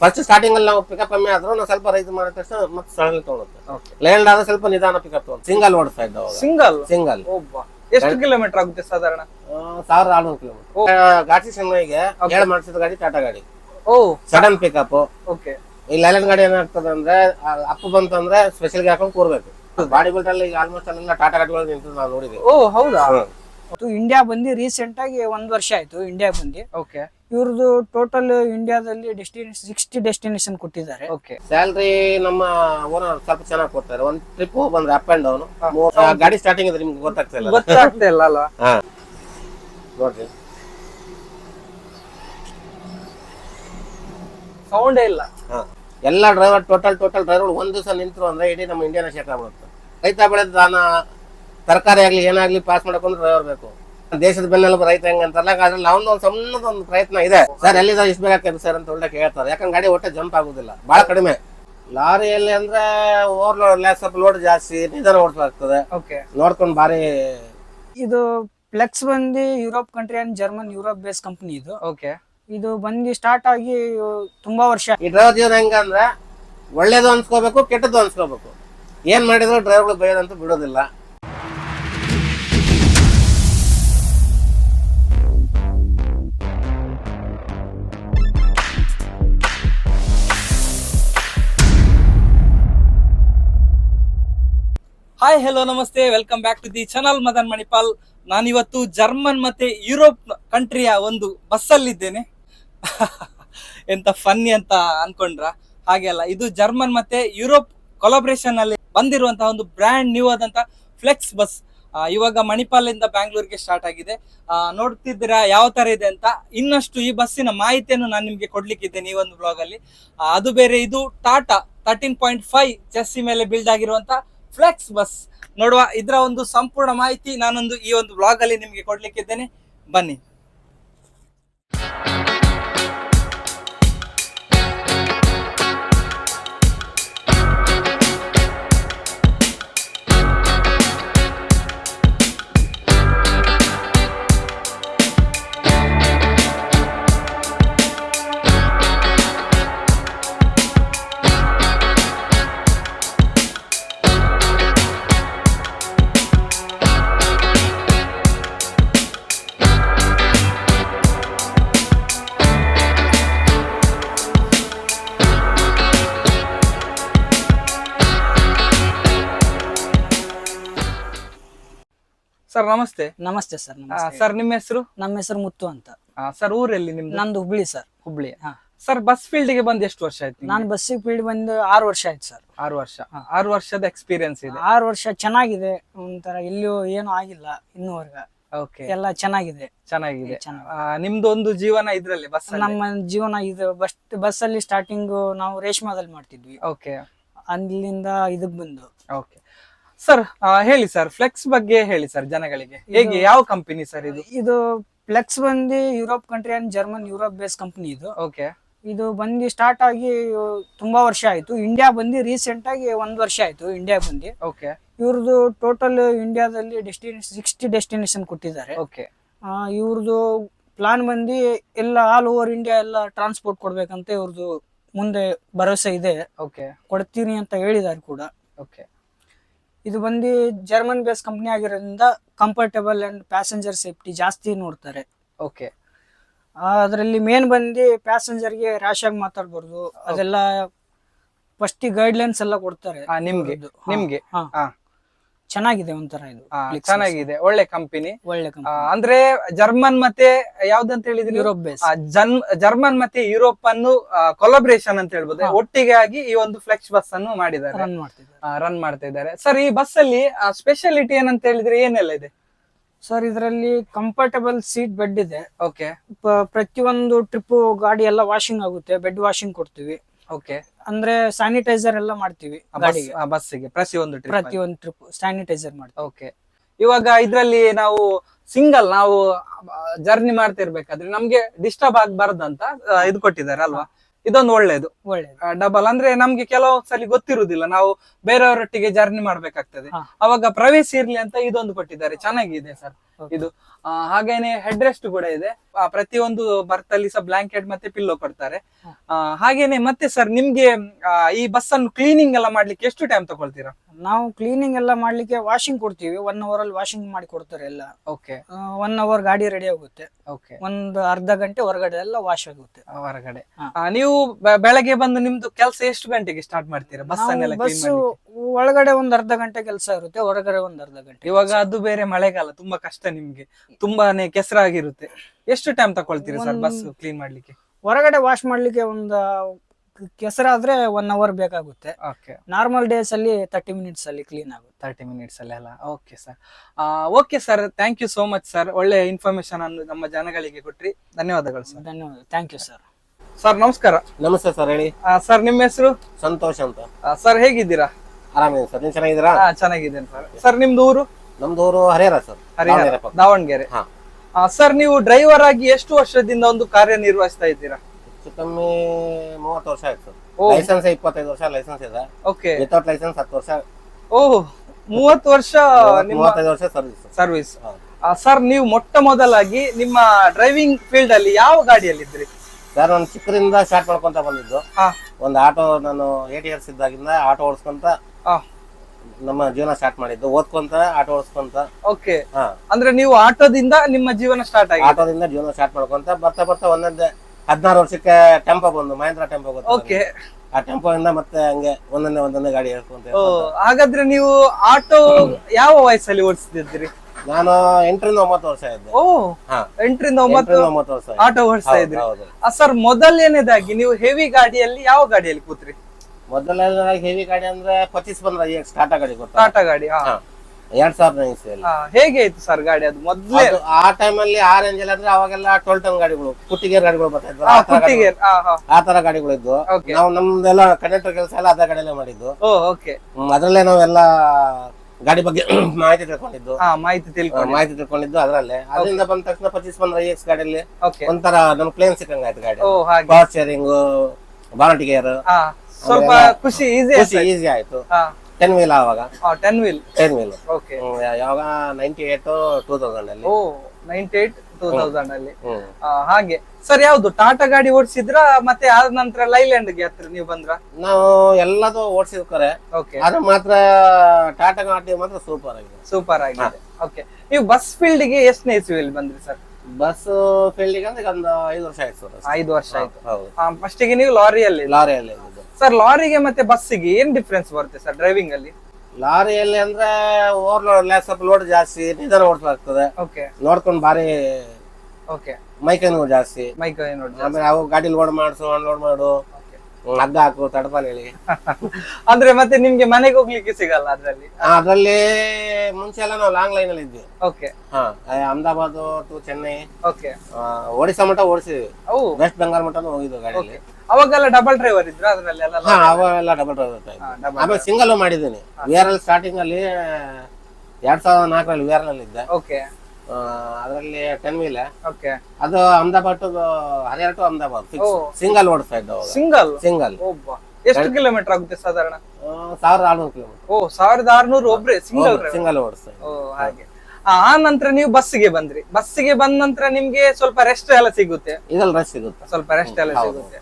First starting ಅಲ್ಲಿ ನಾವು pickup ಕಮ್ಮಿ ಆದ್ರೂ ನಾವು ಸ್ವಲ್ಪ ರೈಸ್ ಮಾಡಿದ ತಕ್ಷಣ ಮತ್ತೆ ಸಡನ್ಲಿ ತಗೊಳುತ್ತೆ. ಲ್ಯಾಂಡ್ ಆದ್ರೆ ಸ್ವಲ್ಪ ನಿಧಾನ ಪಿಕಪ್ ತಗೊಂಡು ಸಿಂಗಲ್ ಓಡಿಸ್ತಾ ಇದ್ದ ಸಿಂಗಲ್ ಸಿಂಗಲ್ ಎಷ್ಟು ಕಿಲೋಮೀಟರ್ ಆಗುತ್ತೆ ಸಾಧಾರಣ? ಸಾವಿರದ ಆರ್ನೂರು ಕಿಲೋಮೀಟರ್ ಘಾಟಿ ಚೆನ್ನೈಗೆ ಎರಡು ಮಾಡಿಸಿದ ಗಾಡಿ ಟಾಟಾ ಗಾಡಿ. ಓ. ಸಡನ್ ಪಿಕಪ್ ಓಕೆ ಈ ಲೈಲನ್ ಗಾಡಿ ಏನಾಗ್ತದೆ ಅಂದ್ರೆ ಅಪ್ಪು ಅಪ್ ಬಂತು ಅಂದ್ರೆ ಸ್ಪೆಷಲ್ ಹಾಕೊಂಡು ಕೂರ್ಬೇಕು. ಬಾಡಿ ಬಿಲ್ಡ್ ಅಲ್ಲಿ ಆಲ್ಮೋಸ್ಟ್ ಅಲ್ಲೆಲ್ಲ ಟಾಟಾ ಗಾಡಿಗಳು ನಿಂತು ನಾವು ನೋಡಿದ್ವಿ. ಓ ಹೌದಾ? ಇಂಡಿಯಾ ಬಂದು ರೀಸೆಂಟ್ ಆಗಿ ಒಂದ್ ವರ್ಷ ಆಯ್ತು ಇಂಡಿಯಾ ಬಂದು. ಓಕೆ ಇವ್ರದ್ದು ಟೋಟಲ್ ಇಂಡಿಯಾದಲ್ಲಿ ಡೆಸ್ಟಿನೇಷನ್ ಸಿಕ್ಸ್ಟಿ ಡೆಸ್ಟಿನೇಷನ್ ಕೊಟ್ಟಿದ್ದಾರೆ. ಓಕೆ ಸ್ಯಾಲ್ರಿ ನಮ್ಮ ಓನರ್ ಸ್ವಲ್ಪ ಚೆನ್ನಾಗಿ ಕೊಡ್ತಾರೆ. ಒಂದ್ ಟ್ರಿಪ್ ಬಂದ್ರೆ ಅಪ್ ಅಂಡ್ ಡೌನ್ ಗಾಡಿ ಸ್ಟಾರ್ಟಿಂಗ್ ಇದ್ರೆ ನಿಮ್ಗೆ ಗೊತ್ತಾಗ್ತಾ ಇಲ್ಲ ಗೊತ್ತಾಗ್ತಾ ಇಲ್ಲ ಹಾ. ನೋಡ್ರಿ. ಸೌಂಡೇ ಇಲ್ಲ. ಹಾ. ಎಲ್ಲ ಡ್ರೈವರ್ ಟೋಟಲ್ ಟೋಟಲ್ ಡ್ರೈವರ್ ಒಂದ್ ದಿವಸ ನಿಂತರು ಅಂದ್ರೆ ಇಡೀ ನಮ್ಮ ಇಂಡಿಯಾನ ಶೇಕ್ ಆಗ್ಬಿಡುತ್ತೆ. ರೈತ ಬೆಳೆದ ದಾನ ತರಕಾರಿ ಆಗ್ಲಿ ಏನಾಗ್ಲಿ ಪಾಸ್ ಮಾಡ್ಕೊಂಡು ಡ್ರೈವರ್ ಬೇಕು. ದೇಶದ ಬೆನ್ನೆಲುಬು ರೈತ ಹೆಂಗ ಅಂತಾರಲ್ಲ ಅದ್ರಲ್ಲಿ ಅವನೊಂದು ಒಂದು ಸಣ್ಣದ ಒಂದು ಪ್ರಯತ್ನ ಇದೆ. ಸರ್ ಎಲ್ಲಿದ ಇಷ್ಟು ಬೇಕಾಗ್ತದೆ ಸರ್ ಅಂತ ಒಳ್ಳೆ ಕೇಳ್ತಾರೆ. ಯಾಕಂದ್ರೆ ಗಾಡಿ ಒಟ್ಟೆ ಜಂಪ್ ಆಗುದಿಲ್ಲ. ಬಹಳ ಕಡಿಮೆ. ಲಾರಿಯಲ್ಲಿ ಅಂದ್ರೆ ಓವರ್ ಲೋಡ್ ಸ್ವಲ್ಪ ಲೋಡ್ ಜಾಸ್ತಿ ನಿಧಾನ ಓಡಿಸ್ಬೇಕಾಗ್ತದೆ ಓಕೆ. ನೋಡ್ಕೊಂಡು ಭಾರಿ ಇದು ಫ್ಲೆಕ್ಸ್ ಬಂದು Europe country and German Europe base company ಇದು. ಓಕೆ. ಇದು ಬಂದು ಸ್ಟಾರ್ಟ್ ಆಗಿ ತುಂಬಾ ವರ್ಷ ಈ ಡ್ರೈವರ್ ಜೀವನ ಹೆಂಗಂದ್ರೆ ಒಳ್ಳೇದು ಅನ್ಸ್ಕೋಬೇಕು ಕೆಟ್ಟದ್ದು ಅನ್ಸ್ಕೋಬೇಕು. ಏನ್ ಮಾಡಿದ್ರು ಡ್ರೈವರ್ಗಳು ಬೈಯೋದಂತೂ ಬಿಡೋದಿಲ್ಲ. ಹಾಯ್ ಹೆಲೋ ನಮಸ್ತೆ. Welcome back to the channel Madan Manipal ನಾನಿವತ್ತು ಜರ್ಮನ್ ಮತ್ತೆ ಯುರೋಪ್ ಕಂಟ್ರಿಯ ಒಂದು ಬಸ್ಸಲ್ಲಿದ್ದೇನೆ ಎಂತ ಫನ್ನಿ ಅಂತ ಅನ್ಕೊಂಡ್ರ? ಹಾಗೆ ಅಲ್ಲ, ಇದು ಜರ್ಮನ್ ಮತ್ತೆ ಯುರೋಪ್ ಕೊಲಾಬ್ರೇಷನ್ ಅಲ್ಲಿ ಬಂದಿರುವಂತಹ ಒಂದು ಬ್ರ್ಯಾಂಡ್ ನ್ಯೂ ಆದಂತ ಫ್ಲೆಕ್ಸ್ ಬಸ್ ಇವಾಗ ಮಣಿಪಾಲ್ ಇಂದ ಬ್ಯಾಂಗ್ಳೂರ್ಗೆ ಸ್ಟಾರ್ಟ್ ಆಗಿದೆ. ನೋಡ್ತಿದ್ದೀರಾ ಯಾವ ತರ ಇದೆ ಅಂತ? ಇನ್ನಷ್ಟು ಈ ಬಸ್ಸಿನ ಮಾಹಿತಿಯನ್ನು ನಾನು ನಿಮ್ಗೆ ಕೊಡ್ಲಿಕ್ಕಿದ್ದೇನೆ ಈ ಒಂದು ಬ್ಲಾಗ್ ಅಲ್ಲಿ. ಅದು ಬೇರೆ, ಇದು Tata thirteen point five chassis ಮೇಲೆ ಬಿಲ್ಡ್ ಆಗಿರುವಂತ ಫ್ಲೆಕ್ಸ್ ಬಸ್ ನೋಡುವ ಇದರ ಒಂದು ಸಂಪೂರ್ಣ ಮಾಹಿತಿ ನಾನೊಂದು ಈ ಒಂದು ಬ್ಲಾಗ್ ಅಲ್ಲಿ ನಿಮಗೆ ಕೊಡ್ಲಿಕ್ಕಿದ್ದೇನೆ. ಬನ್ನಿ. ನಮಸ್ತೆ. ನಮಸ್ತೆ ಸರ್ ನಮಸ್ತೆ. ಸರ್ ನಿಮ್ಮ ಹೆಸರು? ನಮ್ಮ ಹೆಸರು ಮುತ್ತು ಅಂತ. ಸರ್ ಊರಲ್ಲಿ ನಿಮ್ದು? ನಂದು ಹುಬ್ಳಿ ಸರ್. ಹುಬ್ಳಿ. ಹಾ. ಸರ್ ಬಸ್ ಫೀಲ್ಡ್ಗೆ ಬಂದ್ ಎಷ್ಟು ವರ್ಷ ಆಯ್ತು ನಾನು ಬಸ್ ಫೀಲ್ಡ್ ಬಂದು ಆರು ವರ್ಷ ಆಯ್ತು ಸರ್. ಆರು ವರ್ಷ. ಆರು ವರ್ಷದ ಎಕ್ಸ್ಪೀರಿಯನ್ಸ್ ಇದೆ. ಆರು ವರ್ಷ ಚೆನ್ನಾಗಿದೆ. ಒಂಥರ ಎಲ್ಲಿಯೂ ಏನು ಆಗಿಲ್ಲ ಇನ್ನೂವರೆಗ. ಓಕೆ ಎಲ್ಲ ಚೆನ್ನಾಗಿದೆ. ಚೆನ್ನಾಗಿದೆ. ಆ, ನಿಮ್ದು ಒಂದು ಜೀವನ ಇದ್ರಲ್ಲಿ ಬಸ್ ನಮ್ಮ ಜೀವನ ಇದು ಬಸ್ ಬಸ್ಸಲ್ಲಿ ಸ್ಟಾರ್ಟಿಂಗ್ ನಾವು ರೇಷ್ಮಾದಲ್ಲಿ ಮಾಡ್ತಿದ್ವಿ. ಓಕೆ ಅಲ್ಲಿಂದ ಇದಕ್ ಬಂದು. ಓಕೆ ಸರ್ ಹೇಳಿ ಸರ್ ಫ್ಲೆಕ್ಸ್ ಬಗ್ಗೆ ಹೇಳಿ ಸರ್ ಜನಗಳಿಗೆ. ಹೇಗೆ ಯಾವ ಕಂಪನಿ ಸರ್ ಇದು? ಇದು ಫ್ಲೆಕ್ಸ್ ಬಂದು Europe country and German Europe base company ಇದು. ಓಕೆ ಇದು ಬಂದು ಸ್ಟಾರ್ಟ್ ಆಗಿ ತುಂಬಾ ವರ್ಷ ಆಯ್ತು. ಇಂಡಿಯಾ ಬಂದು ರೀಸೆಂಟ್ ಆಗಿ ಒಂದ್ ವರ್ಷ ಆಯ್ತು ಇಂಡಿಯಾ ಬಂದು. ಓಕೆ ಇವ್ರದ್ದು ಟೋಟಲ್ ಇಂಡಿಯಾದಲ್ಲಿ ಡೆಸ್ಟಿನೇಷನ್ ಸಿಕ್ಸ್ಟಿ ಡೆಸ್ಟಿನೇಷನ್ ಕೊಟ್ಟಿದ್ದಾರೆ. ಓಕೆ ಇವ್ರದ್ದು ಪ್ಲಾನ್ ಬಂದು ಎಲ್ಲ ಆಲ್ ಓವರ್ ಇಂಡಿಯಾ ಎಲ್ಲ ಟ್ರಾನ್ಸ್ಪೋರ್ಟ್ ಕೊಡ್ಬೇಕಂತ ಇವ್ರದ್ದು ಮುಂದೆ ಭರವಸೆ ಇದೆ. ಓಕೆ ಕೊಡ್ತೀನಿ ಅಂತ ಹೇಳಿದ್ದಾರೆ ಕೂಡ. ಓಕೆ ಇದು ಬಂದು ಜರ್ಮನ್ ಬೇಸ್ ಕಂಪ್ನಿ ಆಗಿರೋದ್ರಿಂದ ಕಂಫರ್ಟೇಬಲ್ ಅಂಡ್ ಪ್ಯಾಸೆಂಜರ್ ಸೇಫ್ಟಿ ಜಾಸ್ತಿ ನೋಡ್ತಾರೆ. ಓಕೆ ಅದರಲ್ಲಿ ಮೇನ್ ಬಂದು ಪ್ಯಾಸೆಂಜರ್ಗೆ ರ್ಯಾಶ್ ಆಗಿ ಮಾತಾಡ್ಬಾರ್ದು. ಅದೆಲ್ಲ ಫಸ್ಟ್ ಗೈಡ್ಲೈನ್ಸ್ ಎಲ್ಲ ಕೊಡ್ತಾರೆ. ನಿಮಗೆ ನಿಮ್ಗೆ. ಹಾ. ಚೆನ್ನಾಗಿದೆ ಒಂಥರ ಇದು ಆ, ಚೆನ್ನಾಗಿದೆ ಒಳ್ಳೆ ಕಂಪನಿ ಒಳ್ಳೆ ಕಂಪನಿ ಅಂದ್ರೆ ಜರ್ಮನ್ ಮತ್ತೆ ಯಾವ್ದಂತ ಹೇಳಿದ್ರೆ? ಯುರೋಪ್ ಬೇಸ್ ಆ, ಜನ್ ಜರ್ಮನ್ ಮತ್ತೆ ಯುರೋಪ್ ಅನ್ನು ಕೊಲಾಬ್ರೇಷನ್ ಅಂತ ಹೇಳ್ಬೋದು. ಒಟ್ಟಿಗೆ ಆಗಿ ಈ ಒಂದು ಫ್ಲೆಕ್ಸ್ ಬಸ್ ಅನ್ನು ಮಾಡಿದ್ದಾರೆ. ರನ್ ಮಾಡ್ತಿದ್ದಾರೆ. ರನ್ ಮಾಡ್ತಾ ಇದ್ದಾರೆ ಸರ್ ಈ ಬಸ್ ಅಲ್ಲಿ ಸ್ಪೆಷಾಲಿಟಿ ಏನಂತ ಹೇಳಿದ್ರೆ ಏನೆಲ್ಲ ಇದೆ? ಸರ್ ಇದರಲ್ಲಿ ಕಂಫರ್ಟಬಲ್ ಸೀಟ್ ಬೆಡ್ ಇದೆ. ಓಕೆ ಪ- ಪ್ರತಿಯೊಂದು ಟ್ರಿಪ್ ಗಾಡಿ ಎಲ್ಲ ವಾಷಿಂಗ್ ಆಗುತ್ತೆ ಬೆಡ್ ವಾಷಿಂಗ್ ಕೊಡ್ತೀವಿ. ಓಕೆ ಅಂದ್ರೆ ಸ್ಯಾನಿಟೈಸರ್ ಎಲ್ಲ ಮಾಡ್ತೀವಿ ಗಾಡಿಗೆ. ಬಸ್ಸಿಗೆ ಪ್ರತಿಯೊಂದು ಟ್ರಿಪ್ ಪ್ರತಿಯೊಂದು ಟ್ರಿಪ್ ಸ್ಯಾನಿಟೈಸರ್ ಮಾಡ್ತೀವಿ. ಓಕೆ ಇವಾಗ ಇದ್ರಲ್ಲಿ ನಾವು ಸಿಂಗಲ್ ನಾವು ಜರ್ನಿ ಮಾಡ್ತಿರ್ಬೇಕಾದ್ರೆ ನಮ್ಗೆ ಡಿಸ್ಟರ್ಬ್ ಆಗಬಾರ್ದಂತ ಇದು ಕೊಟ್ಟಿದ್ದಾರೆ ಅಲ್ವಾ? ಇದೊಂದು ಒಳ್ಳೇದು. ಒಳ್ಳೇದು. ಡಬಲ್ ಅಂದ್ರೆ ನಮ್ಗೆ ಕೆಲವು ಸಲ ಗೊತ್ತಿರುವುದಿಲ್ಲ. ನಾವು ಬೇರೆಯವರೊಟ್ಟಿಗೆ ಜರ್ನಿ ಮಾಡ್ಬೇಕಾಗ್ತದೆ. ಹಾ. ಅವಾಗ ಪ್ರವೇಶ ಇರ್ಲಿ ಅಂತ ಇದೊಂದು ಕೊಟ್ಟಿದ್ದಾರೆ. ಚೆನ್ನಾಗಿದೆ ಸರ್. ಇದು ಹಾಗೇನೆ ಹೆಡ್ ರೆಸ್ಟ್ ಕೂಡ ಇದೆ. ಪ್ರತಿಯೊಂದು ಬರ್ತ್ ಅಲ್ಲಿ ಸಹ ಬ್ಲಾಂಕೆಟ್ ಮತ್ತೆ ಪಿಲ್ಲೋ ಕೊಡ್ತಾರೆ. ಹಾಗೇನೆ ಮತ್ತೆ ಸರ್ ನಿಮ್ಗೆ ಈ ಬಸ್ ಅನ್ನು ಕ್ಲೀನಿಂಗ್ ಎಲ್ಲ ಮಾಡ್ಲಿಕ್ಕೆ ಎಷ್ಟು ಟೈಮ್ ತಗೊಳ್ತೀರಾ? ನಾವು ಕ್ಲೀನಿಂಗ್ ಎಲ್ಲ ಮಾಡ್ಲಿಕ್ಕೆ ವಾಷಿಂಗ್ ಕೊಡ್ತೀವಿ. ಒನ್ ಅವರ್ ಅಲ್ಲಿ ವಾಷಿಂಗ್ ಮಾಡಿ ಕೊಡ್ತಾರೆ ಎಲ್ಲ. ಓಕೆ ಒನ್ ಅವರ್ ಗಾಡಿ ರೆಡಿ ಆಗುತ್ತೆ. ಓಕೆ ಒಂದು ಅರ್ಧ ಗಂಟೆ ಹೊರಗಡೆ ಎಲ್ಲ ವಾಶ್ ಆಗುತ್ತೆ. ಹೊರಗಡೆ. ನೀವು ಬೆಳಗ್ಗೆ ಬಂದು ನಿಮ್ದು ಕೆಲಸ ಎಷ್ಟು ಗಂಟೆಗೆ ಸ್ಟಾರ್ಟ್ ಮಾಡ್ತೀರಾ? ಬಸ್ ಬಸ್ ಒಳಗಡೆ ಒಂದ್ ಅರ್ಧ ಗಂಟೆ ಕೆಲಸ ಇರುತ್ತೆ ಹೊರಗಡೆ ಒಂದ್ ಅರ್ಧ ಗಂಟೆ ಇವಾಗ ಅದು ಬೇರೆ ಮಳೆಗಾಲ ತುಂಬಾ ಕಷ್ಟ ನಿಮ್ಗೆ. ತುಂಬಾನೇ ಕೆಸರಾಗಿರುತ್ತೆ. ಎಷ್ಟು ಟೈಮ್ ತಕೊಳ್ತೀರಿ ಸರ್ ಬಸ್ ಕ್ಲೀನ್ ಮಾಡ್ಲಿಕ್ಕೆ? ಹೊರಗಡೆ ವಾಶ್ ಮಾಡ್ಲಿಕ್ಕೆ ಒಂದು ಕೆಸರಾದ್ರೆ ಒನ್ ಅವರ್ ಬೇಕಾಗುತ್ತೆ. ಓಕೆ ನಾರ್ಮಲ್ ಡೇಸ್ ಅಲ್ಲಿ ತರ್ಟಿ ಮಿನಿಟ್ಸ್ ಅಲ್ಲಿ ಕ್ಲೀನ್ ಆಗುತ್ತೆ. ತರ್ಟಿ ಮಿನಿಟ್ಸ್ ಅಲ್ಲಿ ಅಲ್ಲ? Okay sir okay sir thank you so much sir ಒಳ್ಳೆ ಇನ್ಫಾರ್ಮೇಶನ್ ಅನ್ನು ನಮ್ಮ ಜನಗಳಿಗೆ ಕೊಟ್ರಿ. ಧನ್ಯವಾದಗಳು ಸರ್ ಧನ್ಯವಾದ. ಥ್ಯಾಂಕ್ ಯು ಸರ್ ಸರ್ ನಮಸ್ಕಾರ. ನಮಸ್ತೆ ಸರ್ ಹೇಳಿ. ಸರ್ ನಿಮ್ಮ ಹೆಸರು? ಸಂತೋಷ್ ಅಂತ. ಸರ್ ಹೇಗಿದ್ದೀರಾ? ಆರಾಮಿದ್ದೀನಿ ಸರ್ ನೀವು ಚೆನ್ನಾಗಿದ್ದೀರಾ? ಆ, ಚೆನ್ನಾಗಿದ್ದೇನೆ ಸರ್ ಸರ್ ನಿಮ್ದು ಊರು? ನಮ್ದು ಊರು ಹರಿಹರ ಸರ್. ಹರಿಹರ ದಾವಣಗೆರೆ. ಹಾ. ಸರ್ ನೀವು ಡ್ರೈವರ್ ಆಗಿ ಎಷ್ಟು ವರ್ಷದಿಂದ ಒಂದು ಕಾರ್ಯನಿರ್ವಹಿಸ್ತಾ ಇದ್ದೀರಾ? ಹೆಚ್ಚು ಕಮ್ಮಿ ಮೂವತ್ತು ವರ್ಷ ಆಯ್ತು ಸರ್. ಲೈಸೆನ್ಸ್ ಇಪ್ಪತ್ತೈದು ವರ್ಷ ಲೈಸೆನ್ಸ್ ಇದೆ. ಓಕೆ ವಿತೌಟ್ ಲೈಸೆನ್ಸ್ ಹತ್ತು ವರ್ಷ. ಓಹ್ ಮೂವತ್ತು ವರ್ಷ ನಿಮ್ಮ ಮೂವತ್ತೈದು ವರ್ಷ ಸರ್ವಿಸ್ ಸರ್ವಿಸ್ ಸರ್ ನೀವು ಮೊಟ್ಟ ಮೊದಲಾಗಿ ನಿಮ್ಮ ಡ್ರೈವಿಂಗ್ ಫೀಲ್ಡ್ ಅಲ್ಲಿ ಯಾವ ಗಾಡಿಯಲ್ಲಿ ಇದ್ರಿ? ಸರ್ ನಾನು ಚಿಕ್ಕದಿಂದ ಸ್ಟಾರ್ಟ್ ಮಾಡ್ಕೊಂತ ಬಂದಿದ್ದು. ಹಾ. ಒಂದು ಆಟೋ ನಾನು ಏಟ್ ಇಯರ್ಸ್ ಇದ್ದಾಗಿಂದ ಆಟೋ ಓಡಿಸ್ಕೊಂತ ನಮ್ಮ ಜೀವನ ಸ್ಟಾರ್ಟ್ ಮಾಡಿದ್ದು. ಓದ್ಕೊಂತ ಆಟೋ ಓಡಿಸ್ಕೊಂತ. ಓಕೆ ಹಾ. ಅಂದ್ರೆ ನೀವು ಆಟೋದಿಂದ ನಿಮ್ಮ ಜೀವನ ಸ್ಟಾರ್ಟ್ ಆಗಿದೆ. ಆಟೋದಿಂದ ಜೀವನ ಸ್ಟಾರ್ಟ್ ಮಾಡ್ಕೊಂತ ಬರ್ತಾ ಬರ್ತಾ ಒಂದೊಂದೇ ಹದಿನಾರು ವರ್ಷಕ್ಕೆ ಟೆಂಪೋ ಬಂದು ಮಹೇಂದ್ರ ಟೆಂಪೋ ಗೊತ್ತು ಓಕೆ ಆ ಟೆಂಪೋ ಇಂದ ಮತ್ತೆ ಹಂಗೆ ಒಂದೊಂದೇ ಒಂದೊಂದೇ ಗಾಡಿ ಹೇಳ್ಕೊಂತ ಓ ಹಾಗಾದ್ರೆ ನೀವು ಆಟೋ ಯಾವ ವಯಸ್ಸಲ್ಲಿ ಓಡಿಸ್ತಿದ್ರಿ ನಾನು ಎಂಟರಿಂದ ಒಂಬತ್ತು ವರ್ಷ ಇದ್ದೆ. ಓ ಹಾ. ಎಂಟರಿಂದ ಒಂಬತ್ತು ಒಂಬತ್ತು ವರ್ಷ ಆಟೋ ಓಡಿಸ್ತಾ ಇದ್ರಿ ಹೌದು. ಸರ್ ಮೊದಲನೇದಾಗಿ ನೀವು ಹೆವಿ ಗಾಡಿಯಲ್ಲಿ ಯಾವ ಗಾಡಿಯಲ್ಲಿ ಕೂತ್ರಿ? ಮೊದಲನೇ ಹೆವಿ ಗಾಡಿ ಅಂದ್ರೆ ಪಚೀಸ್ ಬಂದ್ರ ಈಗ ಟಾಟಾ ಗಾಡಿ ಗೊತ್ತಾ? ಟಾಟಾ ಗಾಡಿ ಹಾ. ಎರಡ್ ಸಾವಿರದ ಇಸ್ವಿಯಲ್ಲಿ ಹಾ, ಹೇಗೆ ಇತ್ತು ಸರ್ ಗಾಡಿ ಅದು? ಮೊದ್ಲೇ ಅದು ಆ ಟೈಮಲ್ಲಿ ಆ ರೇಂಜ್ ಅಲ್ಲಿ ಅಂದ್ರೆ ಅವಾಗೆಲ್ಲ ಟೋಲ್ ಟನ್ ಗಾಡಿಗಳು ಕುಟ್ಟಿಗೆ ಗಾಡಿಗಳು ಬರ್ತಾ ಇದ್ವು. ಆ ತರ ಹಾ ಹಾ. ಆ ತರ ಗಾಡಿಗಳು ಇದ್ವು. Okay. ನಾವು ನಮ್ದೆಲ್ಲ ಕಂಡಕ್ಟರ್ ಕೆಲಸ ಎಲ್ಲ ಅದೇ ಗಾಡಿಯಲ್ಲೇ ಮಾಡಿದ್ದು. ಓ ಓಕೆ ಹ್ಮ್, ಅದ್ರಲ್ಲೇ ನಾವೆಲ್ಲ ಗಾಡಿ ಬಗ್ಗೆ ಮಾಹಿತಿ ತಿಳ್ಕೊಂಡಿದ್ದು. ಹಾ ಮಾಹಿತಿ ಆ, ತಿಳ್ಕೊಂಡು ಮಾಹಿತಿ ತಿಳ್ಕೊಂಡಿದ್ದು ಅದ್ರಲ್ಲೇ. ಅದರಿಂದ ಬಂದ ತಕ್ಷಣ ಪಚೀಸ್ ಬಂದ್ರ ಎಕ್ಸ್ ಗಾಡಿಯಲ್ಲಿ ಓಕೆ ಒಂಥರ ನಮ್ ಪ್ಲೇನ್ ಸಿಕ್ಕಂಗ್ ಆಯ್ತು ಗಾಡಿ. ಓ ಹಾಗೆ. ಪವರ್ ಶೇರಿಂಗ್ ಬಾನಟ್ ಗೇರ್ ಹಾ. ಸ್ವಲ್ಪ ಖುಷಿ ಈಸಿ ಖುಷಿ ಈಸಿ ಆಯ್ತು. ಟೆನ್ ವೀಲ್ ಆವಾಗ. Ten wheel ten wheel okay ಯಾವಾಗ? ನೈಂಟಿ ಏಟ್ ಟೂ ತೌಸಂಡ್ ಅಲ್ಲಿ. ಓ ನೈಂಟಿ ಏಟ್ ಟೂ ತೌಸಂಡ್ ಅಲ್ಲಿ. ಹಾಗೆ. ಸರ್ ಯಾವ್ದು ಟಾಟಾ ಗಾಡಿ ಓಡಿಸಿದ್ರ ಮತ್ತೆ ಆದ ನಂತರ ಲೈಲ್ಯಾಂಡ್ಗೆ ಹತ್ರ ನೀವು ಬಂದ್ರ? ನಾವು ಎಲ್ಲದೂ ಓಡಿಸಿದ್ರೆ ಓಕೆ ಅದು ಮಾತ್ರ ಟಾಟಾ ಗಾಡಿ ಮಾತ್ರ ಸೂಪರ್ ಆಗಿದೆ. ಸೂಪರ್ ಆಗಿದೆ. ಓಕೆ ನೀವು ಬಸ್ ಫೀಲ್ಡ್ಗೆ ಎಷ್ಟನೇ ಇಸ್ವಿಯಲ್ಲಿ ಬಂದ್ರಿ ಸರ್? ಬಸ್ ಫೀಲ್ಡಿಗೆ ಅಂದ್ರೆ ಈಗ ಒಂದು ಐದು ವರ್ಷ ಆಯ್ತು ಸರ್ ಐದು ವರ್ಷ ಆಯ್ತು. ಹೌದು. ಫಸ್ಟ್ಗೆ ನೀವು ಲಾರಿಯಲ್ಲಿ ಲಾರಿಯಲ್ಲಿ. ಸರ್ ಲಾರಿಗೆ ಮತ್ತೆ ಬಸ್ಸಿಗೆ ಏನ್ ಡಿಫ್ರೆನ್ಸ್ ಬರುತ್ತೆ ಸರ್ ಡ್ರೈವಿಂಗ್ ಅಲ್ಲಿ? ಲಾರಿಯಲ್ಲಿ ಅಂದ್ರೆ ಓವರ್ಲೋಡ್ ಸ್ವಲ್ಪ ಲೋಡ್ ಜಾಸ್ತಿ ನಿಧಾನ ಓಡಿಸ್ಬೇಕಾಗ್ತದೆ ಓಕೆ ನೋಡ್ಕೊಂಡು ಭಾರಿ ಓಕೆ ಮೈಕೈ ನೋವು ಜಾಸ್ತಿ. ಮೈಕ್ ನೋಡಿ ಆಮೇಲೆ ಅವು ಗಾಡಿ ಲೋಡ್ ಮಾಡಿಸು ಅನ್ಲೋಡ್ ಮಾಡು. ಹಗ್ಗ ಹಾಕು ಹೇಳಿ. ಅಂದ್ರೆ ಮತ್ತೆ ನಿಮ್ಗೆ ಮನೆಗೆ ಹೋಗ್ಲಿಕ್ಕೆ ಸಿಗಲ್ಲ ಅದ್ರಲ್ಲಿ? ಅದ್ರಲ್ಲಿ ಮುಂಚೆ ಎಲ್ಲ ನಾವು ಲಾಂಗ್ ಲೈನ್ ಅಲ್ಲಿ ಇದ್ವಿ. ಓಕೆ. ಹಾ ಅಹಮದಾಬಾದ್ ಟು ಚೆನ್ನೈ ಓಕೆ. ಆ, ಒಡಿಶಾ ಮಟ್ಟ ಓಡಿಸಿದ್ವಿ. ಅವು ವೆಸ್ಟ್ ಬೆಂಗಾಲ್ ಮಟ್ಟ ಹೋಗಿದ್ವಿ ಗಾಡಿಯಲ್ಲಿ. ಅವಾಗೆಲ್ಲ ಡಬಲ್ ಡ್ರೈವರ್ ಇದ್ರು ಅದ್ರಲ್ಲಿ ಎಲ್ಲ ಹಾ ಅವೆಲ್ಲ ಡಬಲ್ ಡ್ರೈವರ್ ಆಮೇಲೆ ಸಿಂಗಲ್ ಮಾಡಿದ್ದೀನಿ. ವಿ ಆರ್ ಎಲ್ ಸ್ಟಾರ್ಟಿಂಗ್ ಅಲ್ಲಿ ಎರಡ್ ಸಾವಿರದ ನಾಲ್ಕರಲ್ಲಿ ವಿ ಆರ್ ಎಲ್ ಇದ್ದೆ. ಓಕೆ. ಅದರಲ್ಲಿ ಟೆನ್ ವೀಲ್ ಓಕೆ ಅದು Ahmedabad to Harihar to Ahmedabad. Single ಓಡಿಸ್ತಾ ಇದ್ದ ಸಿಂಗಲ್ ಸಿಂಗಲ್ ಎಷ್ಟು ಕಿಲೋಮೀಟರ್ ಆಗುತ್ತೆ ಸಾಧಾರಣ? ಸಾವಿರದ ಆರ್ನೂರು ಕಿಲೋಮೀಟರ್ ಓ ಸಾವಿರದ ಆರ್ನೂರು ಒಬ್ರೆ ಸಿಂಗಲ್ ಸಿಂಗಲ್ ಓಡಿಸ್ತಾ ಓ ಹಾಗೆ. ಆ ಆ ನಂತರ ನೀವು ಬಸ್ಸಿಗೆ ಬಂದ್ರಿ. ಬಸ್ಸಿಗೆ ಬಂದ ನಂತರ ನಿಮ್ಗೆ ಸ್ವಲ್ಪ ರೆಸ್ಟ್ ಎಲ್ಲ ಸಿಗುತ್ತೆ. ಇದ್ರಲ್ಲಿ ರೆಸ್ಟ್ ಸಿಗುತ್ತೆ. ಸ್ವಲ್ಪ ರೆಸ್ಟ್ ಎಲ್ಲ ಸಿಗುತ್ತೆ.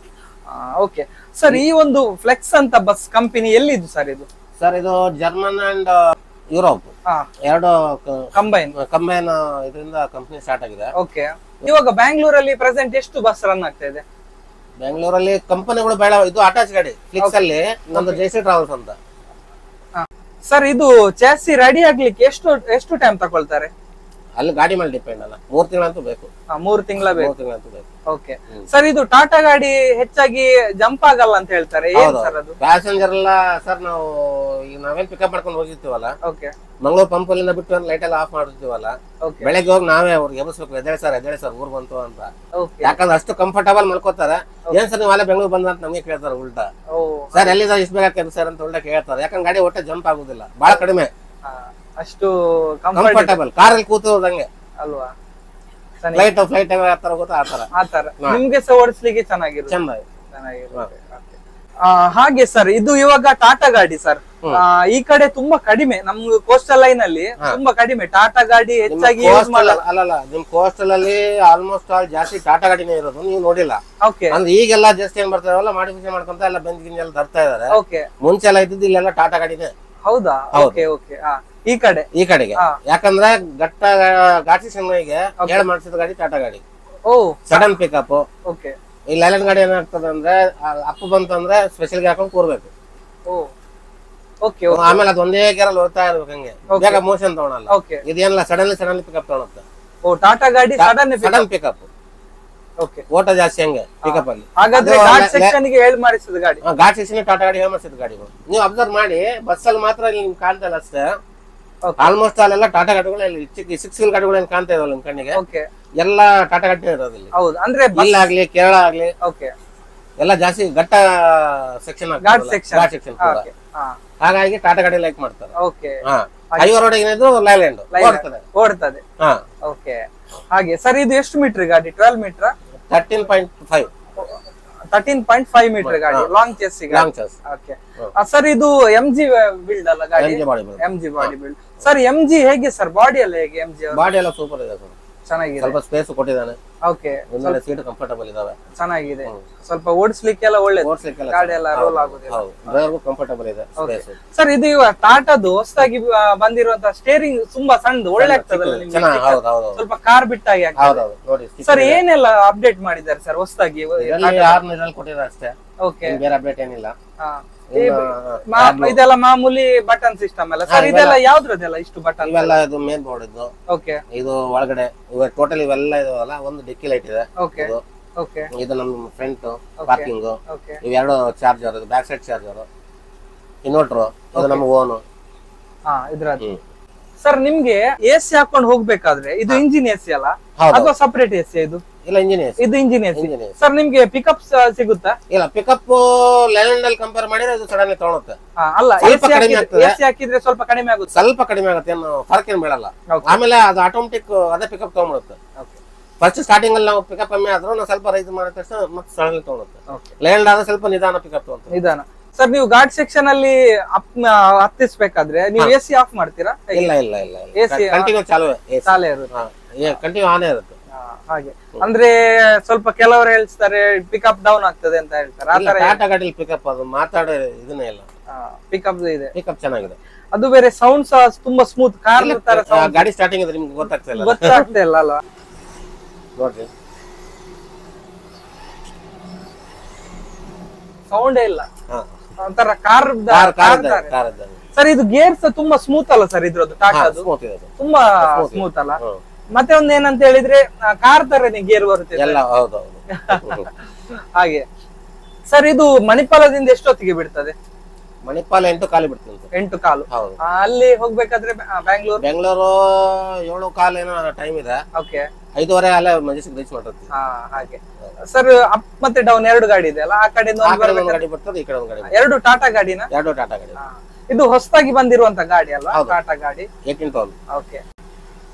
ಓಕೆ ಸರ್ ಈ ಒಂದು ಫ್ಲೆಕ್ಸ್ ಅಂತ ಬಸ್ ಕಂಪನಿ ಎಲ್ಲಿದ್ದು ಸರ್ ಇದು? ಸರ್ ಇದು ಜರ್ಮನ್ ಅಂಡ್ ಯುರೋಪ್ ಎರಡು ಕಂಬೈನ್ ಕಂಬೈನ್ ಇದರಿಂದ ಕಂಪ್ನಿ ಸ್ಟಾರ್ಟ್ ಆಗಿದೆ. ಓಕೆ ಇವಾಗ ಬ್ಯಾಂಗ್ಳೂರಲ್ಲಿ ಪ್ರೆಸೆಂಟ್ ಎಷ್ಟು ಬಸ್ ರನ್ ಆಗ್ತಾ ಇದೆ? ಬೆಂಗಳೂರಲ್ಲಿ ಕಂಪನಿಗಳು ಬೇಡ ಇದು ಅಟ್ಯಾಚ್ ಗಾಡಿ ಫ್ಲಿಕ್ಸ್ ಅಲ್ಲಿ ನಮ್ದು ಜೈಸಿ ಟ್ರಾವೆಲ್ಸ್ ಅಂತ. ಸರ್ ಇದು ಚಾಸಿ ರೆಡಿ ಆಗ್ಲಿಕ್ಕೆ ಎಷ್ಟು ಎಷ್ಟು ಟೈಮ್ ತಗೊಳ್ತಾರೆ? ಅಲ್ಲಿ ಗಾಡಿ ಮೇಲೆ ಡಿಪೆಂಡ್ ಅಲ್ಲ. ಮೂರ್ ತಿಂಗಳಂತೂ ಬೇಕು. ಆ, ಮೂರು ತಿಂಗಳ ಬೇಕು. ಮೂರ್ ತಿಂಗಳಂತೂ ಬೇಕು. ಓಕೆ ಸರ್ ಇದು ಟಾಟಾ ಗಾಡಿ ಹೆಚ್ಚಾಗಿ ಜಂಪ್ ಆಗಲ್ಲ ಅಂತ ಹೇಳ್ತಾರೆ. ಏನ್ ಸರ್ ಅದು? ಪ್ಯಾಸೆಂಜರ್ ಎಲ್ಲ ಸರ್ ನಾವು ಈಗ ನಾವೇನ್ ಪಿಕಪ್ ಮಾಡ್ಕೊಂಡು ಹೋಗಿರ್ತೀವಲ್ಲ ಓಕೆ ಪಂಪ್ ಅಲ್ಲಿಂದ ಬಿಟ್ಟು ಲೈಟ್ ಎಲ್ಲ ಆಫ್ ಮಾಡಿರ್ತೀವಲ್ಲ ಓಕೆ ಬೆಳಗ್ಗೆ ಹೋಗಿ ನಾವೇ ಅವ್ರಿಗೆ ಎಬ್ಬಿಸ್ಬೇಕು. ಎದ್ದೇಳಿ ಸರ್ ಎದ್ದೇಳಿ ಸರ್ ಊರ್ ಬಂತು ಅಂತ. ಓಕೆ ಯಾಕಂದ್ರೆ ಅಷ್ಟು ಕಂಫರ್ಟಬಲ್ ಮಲ್ಕೋತಾರೆ. ಏನ್ ಸರ್ ನೀವು ಅಲ್ಲೇ ಬೆಂಗಳೂರು ಬಂದ ಅಂತ ನಮಗೆ ಕೇಳ್ತಾರೆ ಉಲ್ಟಾ. ಓ ಸರ್ ಎಲ್ಲಿದ್ದಾರೆ ಇಷ್ಟು ಬೇಗ ಸರ್ ಅಂತ ಉಲ್ಟಾ ಕೇಳ್ತಾರೆ. ಯಾಕಂದ್ರೆ ಗಾಡಿ ಒಟ್ಟೆ ಜಂಪ್ ಆಗುದಿಲ್ಲ. ಬಹಳ ಕಡಿಮೆ. ಆ, ಅಷ್ಟು ಕಂಫರ್ಟ್ ಕಂಫರ್ಟಬಲ್ ಕಾರಲ್ಲಿ ಕೂತಿರೋದಂಗೆ ಅಲ್ವಾ? ಫ್ಲೈಟ್ ಫ್ಲೈಟ್ ಆ ತರ ಗೊತ್ತಾ? ಆ ತರ ಆತರ ನಿಮ್ಗೆ ಸಹ ಓಡಿಸ್ಲಿಕ್ಕೆ ಚೆನ್ನಾಗಿರುತ್ತೆ. ಚಂದ ಚೆನ್ನಾಗಿರುತ್ತೆ. ಆ, ಹಾಗೆ ಸರ್ ಇದು ಇವಾಗ ಟಾಟಾ ಗಾಡಿ ಸರ್. ಆ, ಈ ಕಡೆ ತುಂಬಾ ಕಡಿಮೆ. ನಮ್ ಕೋಸ್ಟಲ್ ಲೈನ್ ಅಲ್ಲಿ ತುಂಬಾ ಕಡಿಮೆ. ಟಾಟಾ ಗಾಡಿ ಹೆಚ್ಚಾಗಿ ಯೂಸ್ ಮಾಡಲ್ಲ. ಅಲ್ಲಲ್ಲ ನಿಮ್ ಕೋಸ್ಟಲ್ ಅಲ್ಲಿ ಆಲ್ಮೋಸ್ಟ್ ಆಲ್ ಜಾಸ್ತಿ ಟಾಟಾ ಗಾಡಿನೇ ಇರೋದು. ನೀವು ನೋಡಿಲ್ಲ. ಓಕೆ. ಅಂದ್ರೆ ಈಗೆಲ್ಲ ಜಾಸ್ತಿ ಏನ್ ಬರ್ತಾರಲ್ಲ ಮಾಡಿಫಿಕೇಶನ್ ಮಾಡ್ಕೊಂತ ಎಲ್ಲ ಬೆಂದ್ ಗಿಂಜ್ ಎಲ್ಲ ತರ್ತಾ ಇದಾರೆ. ಓಕೆ. ಮುಂಚೆ ಎಲ್ಲ ಇದ್ದಿದ್ದು ಇಲ್ಲೆಲ್ಲ ಟಾಟಾ ಗಾಡಿನೇ ಹೌದಾ? Okay okay. ಓಕೆ ಈ ಕಡೆ. ಈ ಕಡೆಗೆ. ಯಾಕಂದ್ರೆ ಗಟ್ಟ ಘಾಟಿ ಸೆಂಗ್ನಿಗೆ ಹೇಳ ಮಾಡಿಸಿದ ಗಾಡಿ ಟಾಟಾ ಗಾಡಿ. ಓ. ಸಡನ್ ಪಿಕಪ್ ಓಕೆ ಈ ಲೈಲನ್ ಗಾಡಿ ಏನಾಗ್ತದೆ ಅಂದ್ರೆ ಅಪ್ಪು ಅಪ್ ಬಂತಂದ್ರೆ ಸ್ಪೆಷಲ್ಗೆ ಹಾಕೊಂಡು ಕೂರ್ಬೇಕು. ಓ. ಓಕೆ ಆಮೇಲೆ ಅದು ಒಂದೇ ಕೇರಲ್ಲಿ ಹೋಗ್ತಾ ಇರ್ಬೇಕು ಹಂಗೆ. ಬೇಗ ಮೋಷನ್ ತಗೊಳಲ್ಲ. ಓಕೆ ಇದೇನಲ್ಲ ಸಡನ್ಲಿ ಸಡನ್ಲಿ ಪಿಕಪ್ ತಗೊಳುತ್ತೆ. ಓ ಟಾಟಾ ಗಾಡಿ ಸಡನ್ ಸಡನ್ ಪಿಕಪ್ ಓಕೆ ಓಟ ಜಾಸ್ತಿ ಹಂಗೆ ಪಿಕಪ್ ಅಲ್ಲಿ. ಹಾಗಾದ್ರೆ ಘಾಟ್ ಸೆಕ್ಷನ್ಗೆ ಹೇಳಿ ಮಾಡಿಸಿದ ಗಾಡಿ. ಘಾಟ್ ಸೆಕ್ಷನ್ ಟಾಟಾ ಗಾಡಿ ಹೇಳಿ ಮಾಡಿಸಿದ ಗಾಡಿ. ನೀವು ಅಬ್ಸರ್ವ್ ಮಾಡಿ ಬಸ್ಸಲ್ಲಿ ಮಾತ್ರ ಇಲ್ಲಿ ನಿಮ್ ಕಾಣ್ತಲ್ಲ ಅಷ್ಟೇ. ಆಲ್ಮೋಸ್ಟ್ ಅಲ್ಲೆಲ್ಲ ಟಾಟಾ ಗಾಡಿಗಳು ಸಿಕ್ಸ್ ವೀಲ್ ಗಾಡಿಗಳು ಏನ್ ಕಾಣ್ತಾ ಇದಾವಲ್ಲ ನಿಮ್ ಕಣ್ಣಿಗೆ? ಓಕೆ ಎಲ್ಲ ಟಾಟಾ ಗಾಡಿ ಇರೋದಿಲ್ಲ ಹೌದು ಅಂದ್ರೆ ಬಿಲ್ ಆಗ್ಲಿ ಕೇರಳ ಆಗ್ಲಿ ಓಕೆ ಎಲ್ಲ ಜಾಸ್ತಿ ಘಟ್ಟ ಸೆಕ್ಷನ್ ಘಾಟ್ ಸೆಕ್ಷನ್ ಹಾಗಾಗಿ ಟಾಟಾ ಗಾಡಿ ಲೈಕ್ ಮಾಡ್ತಾರೆ. ಓಕೆ ಐವರ್ ರೋಡ್ ಏನಿದ್ರು ಲೈಲ್ಯಾಂಡ್ ಓಡ್ತದೆ. ಓಡ್ತದೆ. ಹಾ. ಓಕೆ ಹಾಗೆ ಸರ್ ಇದು ಎಷ್ಟು ಮೀಟರ್ ಗಾಡಿ? Twelve metre thirteen point five thirteen point five metre ಗಾಡಿ. Long chassis long chassis okay sir ಇದು ಎಂ ಜಿ ಬಿಲ್ಡ್ ಅಲ್ಲ ಗಾಡಿ? M G body build sir M G ಹೇಗೆ ಸರ್ ಬಾಡಿ ಎಲ್ಲ ಹೇಗೆ ಎಂ ಜಿ ಬಾಡಿ ಎಲ್ಲ super ಇದೆ sir ಚೆನ್ನಾಗಿದೆ. ಸ್ವಲ್ಪ ಸ್ಪೇಸ್ ಕೊಟ್ಟಿದ್ದಾನೆ. ಓಕೆ ಮುಂದೆ ಸೀಟ್ ಕಂಫರ್ಟಬಲ್ ಇದಾವೆ. ಚೆನ್ನಾಗಿದೆ. ಸ್ವಲ್ಪ ಓಡಿಸ್ಲಿಕ್ಕೆಲ್ಲ ಒಳ್ಳೇದು. ಓಡಿಸ್ಲಿಕ್ಕೆಲ್ಲ ಗಾಡಿ ಎಲ್ಲ ರೋಲ್ ಆಗುದಿಲ್ಲ. ಡ್ರೈವರ್ಗೂ ಕಂಫರ್ಟಬಲ್ ಇದೆ ಸರ್ ಇದು ಇವಾಗ ಟಾಟಾದು ಹೊಸದಾಗಿ ಬಂದಿರುವಂತ ಸ್ಟೇರಿಂಗ್ ತುಂಬಾ ಸಣ್ಣ ಒಳ್ಳೆ ಆಗ್ತದಲ್ಲ ನಿಮ್ಗೆ? ಸ್ವಲ್ಪ ಕಾರ್ ಬಿಟ್ಟಾಗಿ ಆಗ್ತದೆ. ಸರ್ ಏನೆಲ್ಲ ಅಪ್ಡೇಟ್ ಮಾಡಿದ್ದಾರೆ ಸರ್ ಹೊಸದಾಗಿ? ಆರ್ನೂರಲ್ಲಿ ಕೊಟ್ಟಿದ್ದಾರೆ ಅಷ್ಟೇ. ಓಕೆ ಬೇರೆ ಅಪ್ಡೇಟ್ ಏನಿಲ್ಲ. ಇದೆಲ್ಲ ಮಾಮೂಲಿ ಬಟನ್ ಸಿಸ್ಟಮ್ ಅಲ್ಲ ಸರ್ ಇದೆಲ್ಲ ಯಾವ್ದ್ರದೆಲ್ಲ ಇಷ್ಟು ಬಟನ್ ಇವೆಲ್ಲ ಇದು ಮೇನ್ ಬೋರ್ಡ್ ಇದ್ದು. ಓಕೆ ಇದು ಒಳಗಡೆ ಇವಾಗ ಟೋಟಲ್ ಇವೆಲ್ಲ ಇದಾವಲ್ಲ ಒಂದು ಡಿಕ್ಕಿ ಲೈಟ್ ಇದೆ. ಓಕೆ ಇದು. ಓಕೆ ಇದು ನಮ್ಮ ಫ್ರಂಟ್ ಪಾರ್ಕಿಂಗ್ ಇವೆರಡು ಚಾರ್ಜರ್ ಇದು ಬ್ಯಾಕ್ ಸೈಡ್ ಚಾರ್ಜರ್ ಇನ್ವರ್ಟರ್ ಇದು ನಮ್ಮ ಓನ್ ಹಾ ಇದ್ರದ್ದು. ಸರ್ ನಿಮ್ಗೆ ಎ ಸಿ ಹಾಕೊಂಡು ಹೋಗ್ಬೇಕಾದ್ರೆ ಇದು ಇಂಜಿನ್ ಎ ಸಿ ಅಲ್ಲ? ಅಥವಾ ಸಪರೇಟ್ ಎ ಸಿ ಇದು? ಇಲ್ಲ ಇಂಜಿನ್ ಇದು ಇಂಜಿನ್ ಎ ಸಿ ಸರ್ ನಿಮ್ಗೆ ಪಿಕಪ್ ಸಿಗುತ್ತಾ? ಇಲ್ಲ ಪಿಕಪ್ ಲೈಲ್ಯಾಂಡ್ ಅಲ್ಲಿ ಕಂಪೇರ್ ಮಾಡಿದ್ರೆ ಇದು ಸಡನ್ ತಗೊಳುತ್ತೆ. ಅಲ್ಲ ಎ ಸಿ. ಎ ಸಿ ಹಾಕಿದ್ರೆ ಸ್ವಲ್ಪ ಕಡಿಮೆ ಆಗುತ್ತೆ. ಸ್ವಲ್ಪ ಕಡಿಮೆ ಆಗುತ್ತೆ ಏನು ಫರ್ಕ್ ಏನು ಬೀಳಲ್ಲ. ಆಮೇಲೆ ಅದು ಆಟೋಮೆಟಿಕ್ ಅದೇ ಪಿಕಪ್ ತಗೊಂಡ್ಬಿಡುತ್ತೆ. ಫಸ್ಟ್ ಸ್ಟಾರ್ಟಿಂಗ್ ಅಲ್ಲಿ ನಾವು ಪಿಕಪ್ ಕಮ್ಮಿ ಆದ್ರೂ ನಾವು ಸ್ವಲ್ಪ ರೈಸ್ ಮಾಡಿದ ತಕ್ಷಣ ಮತ್ತೆ ಸಡನ್ ತಗೊಳುತ್ತೆ. ಲೈಲ್ಯಾಂಡ್ ಆದ್ರೆ ಸ್ವಲ್ಪ ನಿಧಾನ ಪಿಕಪ್ ನಿಧಾನ. ಸರ್ ನೀವು ಗಾರ್ಡ್ ಸೆಕ್ಷನ್ ಅಲ್ಲಿ ಹತ್ತಿಸ್ಬೇಕಾದ್ರೆ ನೀವು ಎ ಸಿ ಆಫ್ ಮಾಡ್ತೀರಾ? ಇಲ್ಲ ಇಲ್ಲ ಇಲ್ಲ ಎಸಿ ಕಂಟಿನ್ಯೂ ಚಾಲು ಸಾಲೆ ಇರುತ್ತೆ. ಕಂಟಿನ್ಯೂ ಆನೇ ಇರುತ್ತೆ. ಹಾ, ಹಾಗೆ. ಅಂದ್ರೆ ಸ್ವಲ್ಪ ಕೆಲವರು ಹೇಳ್ತಾರೆ ಪಿಕಪ್ ಡೌನ್ ಆಗ್ತದೆ ಅಂತ ಹೇಳ್ತಾರೆ. ಆತರ ಟಾಟಾ ಗಾಡಿಲಿ ಪಿಕಪ್ ಅದು ಮಾತಾಡೋ ಇದನ್ನೇ ಇಲ್ಲ. ಪಿಕಪ್ ಇದೆ. ಪಿಕಪ್ ಚೆನ್ನಾಗಿದೆ. ಅದು ಬೇರೆ ಸೌಂಡ್ ಸಹ ತುಂಬಾ ಸ್ಮೂತ್ ಕಾರ್ ತರ ಆ, ಗಾಡಿ ಸ್ಟಾರ್ಟಿಂಗ್ ಇದ್ರೆ ನಿಮ್ಗೆ ಗೊತ್ತಾಗ್ತಾ ಇಲ್ಲ. ಗೊತ್ತಾಗ್ತಾ ಇಲ್ಲ ಅಲ್ವಾ? ನೋಡ್ರಿ. ಸೌಂಡೇ ಇಲ್ಲ. ಹಾ. ಒಂಥರ ಕಾರ್ ಕಾರ್ ಸರ್ ಇದು ಗೇರ್ಸ್ ತುಂಬಾ ಸ್ಮೂತ್ ಅಲ್ಲ ಸರ್ ಇದ್ರದ್ದು ಟಾಟಾದು ತುಂಬಾ ಸ್ಮೂತ್ ಅಲ್ಲ. ಮತ್ತೆ ಒಂದ್ ಏನಂತ ಹೇಳಿದ್ರೆ ಕಾರ್ ತರನೇ ಗೇರ್ ಬರುತ್ತೆ ಹಾಗೆ. ಸರ್ ಇದು ಮಣಿಪಾಲದಿಂದ ಎಷ್ಟೊತ್ತಿಗೆ ಬಿಡ್ತದೆ? ಮಣಿಪಾಲ ಎಂಟು ಕಾಲು ಬಿಡ್ತದೆ. ಎಂಟು ಕಾಲು. ಹೌದು. ಅಲ್ಲಿ ಹೋಗ್ಬೇಕಾದ್ರೆ ಬ್ಯಾಂಗ್ಳೂರ್ ಬೆಂಗಳೂರು ಏಳು ಕಾಲು ಏನೋ ಟೈಮ್ ಇದೆ. ಓಕೆ ಐದುವರೆ ಅಲ್ಲ ಮಂಜೇಶ್ ರೀಚ್ ಮಾಡಿರ್ತೀವಿ ಹಾ ಹಾಗೆ. ಸರ್ ಅಪ್ ಮತ್ತೆ ಡೌನ್ ಎರಡು ಗಾಡಿ ಇದೆ ಅಲ್ಲ? ಆ ಕಡೆ ಒಂದು ಗಾಡಿ ಬರ್ತದೆ ಈ ಕಡೆ ಒಂದು ಗಾಡಿ ಬರ್ತದೆ. ಎರಡು ಟಾಟಾ ಗಾಡಿನ? ಎರಡು ಟಾಟಾ ಗಾಡಿ ಹಾ. ಇದು ಹೊಸದಾಗಿ ಬಂದಿರುವಂತ ಗಾಡಿ ಅಲ್ಲ ಹೌದು. ಟಾಟಾ ಗಾಡಿ? ಏಯ್ಟೀನ್ ಟೋಲ್ ಓಕೆ